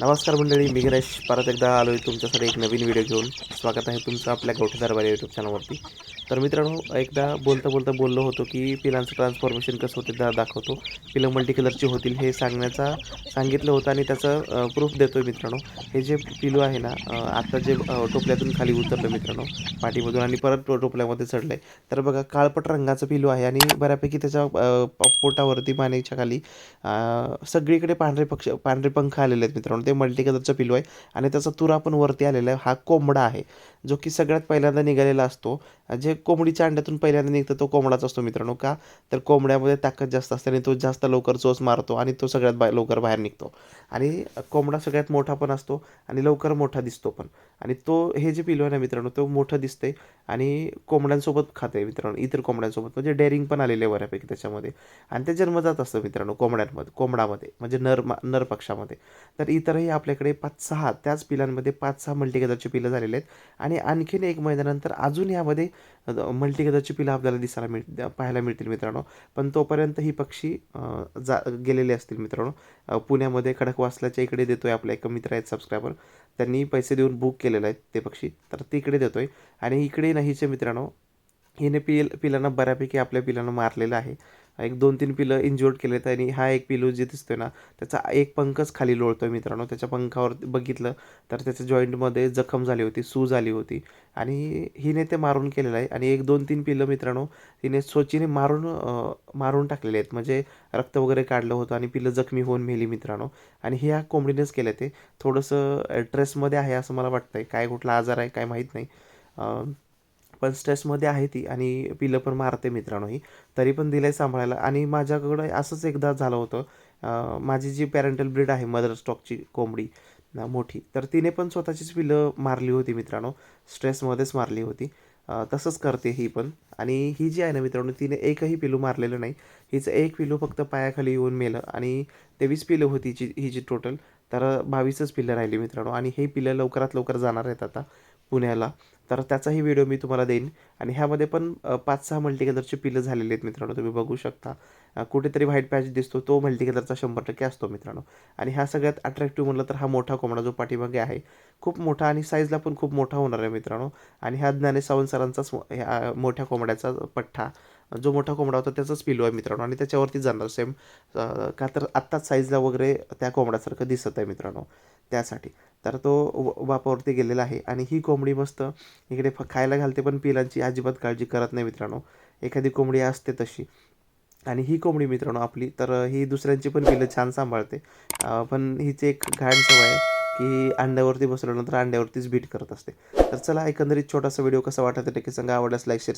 नमस्कार मंडळी मी गणेश. परत एकदा आलो आहे तुमच्यासाठी एक नवीन व्हिडिओ घेऊन. स्वागत आहे तुमचं आपल्या गवठी दरबार यूट्यूब चॅनलवरती तर मित्रांनो एकदा बोलता बोलता बोललो होतो की पिलांचं ट्रान्सफॉर्मेशन कसं होते दा दाखवतो. पिलं मल्टी कलरची होतील हे सांगण्याचा सांगितलं होतं आणि त्याचं प्रूफ देतो आहे मित्रांनो. हे जे पिलू आहे ना आत्ता आता जे टोपल्यातून खाली उतरलं मित्रांनो पाठीमधून आणि परत टोपल्यामध्ये चढलं आहे तर बघा काळपट रंगाचं पिलू आहे आणि बऱ्यापैकी त्याच्या पोटावरती मानेच्या खाली सगळीकडे पांढरे पक्ष पांढरे पंख आलेले आहेत मित्रांनो. ते मल्टी कलरचं पिलू आहे आणि त्याचा तुरा पण वरती आलेला आहे. हा कोंबडा आहे जो की सगळ्यात पहिल्यांदा निघालेला असतो. जे कोंबडीच्या अंड्यातून पहिल्यांदा निघतो तो कोंबडाच असतो मित्रांनो का? तर कोंबड्यामध्ये ताकद जास्त असते आणि तो जास्त लवकर चोच मारतो आणि तो सगळ्यात बा लवकर बाहेर निघतो. आणि कोंबडा सगळ्यात मोठा पण असतो आणि लवकर मोठा दिसतो पण. आणि तो हे जे पिलू आहे ना मित्रांनो तो मोठं दिसते आणि कोंबड्यांसोबत खाते मित्रांनो इतर कोंबड्यांसोबत. म्हणजे डेअरिंग पण आलेले आहे बऱ्यापैकी त्याच्यामध्ये. आणि ते जन्मजात असतं मित्रांनो कोंबड्यांमध्ये कोंबडामध्ये म्हणजे नर मा- नर पक्षामध्ये. तर इतरही आपल्याकडे पाच सहा त्याच पिलांमध्ये पाच सहा मल्टीगेदरचे पिलं झालेले आहेत. आणि आणखीन एक महिन्यानंतर अजून यामध्ये मल्टीगदरची पिलं आपल्याला दिसायला मिळ पाहायला मिळतील मित्रांनो. पण तोपर्यंत ही पक्षी जा गेलेले असतील मित्रांनो. पुण्यामध्ये खडकवासल्याच्या इकडे देतो आहे आपला एक मित्र आहेत सबस्क्रायबर त्यांनी पैसे देऊन बुक केलेलं आहे ते पक्षी. तर तिकडे देतो आहे आणि इकडे नाहीचे मित्रांनो हिने पिल पिलांना बऱ्यापैकी आपल्या पिलांना मारलेलं आहे. एक दोन तीन पिलं इंज्युअर्ड आहेत आणि हा एक पिलू जे दिसतोय ना त्याचा एक पंखच खाली लोळतोय मित्रांनो. त्याच्या पंखावर बघितलं तर त्याच्या जॉईंटमध्ये जखम झाली होती सूज आली होती. आणि हिने ते मारून केलेलं आहे. आणि एक दोन तीन पिलं मित्रांनो हिने स्वच्छीने मारून मारून टाकलेले आहेत. म्हणजे रक्त वगैरे काढलं होतं आणि पिलं जखमी होऊन मेली मित्रांनो. आणि ह्या कोंबडीनेच केलं ते. थोडंसं ड्रेसमध्ये आहे असं मला वाटतं आहे काय कुठला आजार आहे काय माहीत नाही. पण स्ट्रेसमध्ये आहे ती आणि पिलं पण मारते मित्रांनो ही तरी पण दिलं आहे सांभाळायला. आणि माझ्याकडं असंच एकदा झालं होतं. माझी जी पॅरेंटल ब्रीड आहे मदर स्टॉकची कोंबडी मोठी तर तिने पण स्वतःचीच पिलं मारली होती मित्रांनो. स्ट्रेसमध्येच मारली होती. तसंच करते ही पण. आणि ही जी आहे ना मित्रांनो तिने एकही पिलू मारलेलं नाही. हिचं एक पिलू फक्त पायाखाली येऊन मेलं आणि तेवीस पिलं होती जी ही जी टोटल तर बावीसच पिलं राहिली मित्रांनो. आणि हे पिलं लवकरात लवकर जाणार आहेत आता. पुण्याला. तर त्याचाही व्हिडिओ मी तुम्हाला देईन. आणि ह्यामध्ये पण पाच सहा मल्टीगेदरचे पिलं झालेले आहेत मित्रांनो तुम्ही बघू शकता. कुठेतरी व्हाईट पॅच दिसतो तो मल्टीकलरचा शंभर टक्के असतो मित्रांनो. आणि हा सगळ्यात अट्रॅक्टिव्ह म्हटलं तर हा मोठा कोंबडा जो पाठीमागे आहे खूप मोठा आणि साईजला पण खूप मोठा होणार आहे मित्रांनो. आणि हा ज्ञाने सावंत सरांचाच ह्या मोठ्या कोंबड्याचा पठ्ठा जो मोठा कोंबडा होता त्याचाच पिलू आहे मित्रांनो. आणि त्याच्यावरती जाणार सेम का तर आत्ताच साईजला वगैरे त्या कोंबड्यासारखं दिसत आहे मित्रांनो त्यासाठी. तर तो व- वापावरती गेलेला आहे. आणि ही कोंबडी मस्त इकडे फ खायला घालते पण पिलांची अजिबात काळजी करत नाही मित्रांनो. एखादी कोंबडी असते तशी. आणि ही कोंबडी मित्रांनो आपली तर ही दुसऱ्यांची पण पिलं छान सांभाळते. पण हिची एक घाण सवय आहे की अंड्यावरती बसल्यानंतर अंड्यावरतीच बीट करत असते. तर चला एकंदरीत छोटासा व्हिडिओ कसा वाटत नक्की सांगा. आवडल्यास लाईक शेअर